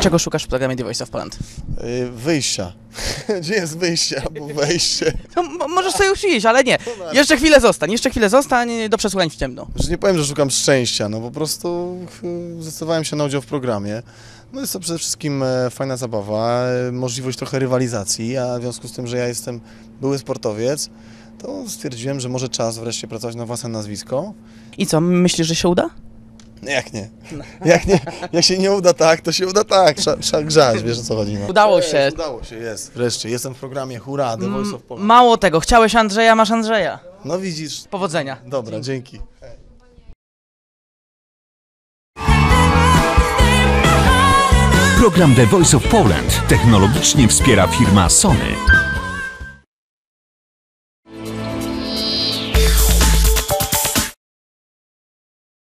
czego szukasz w programie The Voice of Poland? Y, Wyjścia. Gdzie jest wyjście albo wejście? No, możesz sobie już iść, ale nie. Jeszcze chwilę zostań, jeszcze chwilę zostań do przesłuchań w ciemno. Że nie powiem, że szukam szczęścia, no po prostu zdecydowałem się na udział w programie. No jest to przede wszystkim e, fajna zabawa, e, możliwość trochę rywalizacji, a w związku z tym, że ja jestem były sportowiec, to stwierdziłem, że może czas wreszcie pracować na własne nazwisko. I co, myślisz, że się uda? Jak nie? Jak nie? Jak się nie uda tak, to się uda tak. Trzeba, trzeba grzać, wiesz o co chodzi. No. Udało Jest, się. Udało się, jest. Wreszcie, jestem w programie Hurra, The Voice of Poland. Mało tego, chciałeś Andrzeja, masz Andrzeja. No widzisz. Powodzenia. Dobra, dzięki. Program The Voice of Poland technologicznie wspiera firma Sony.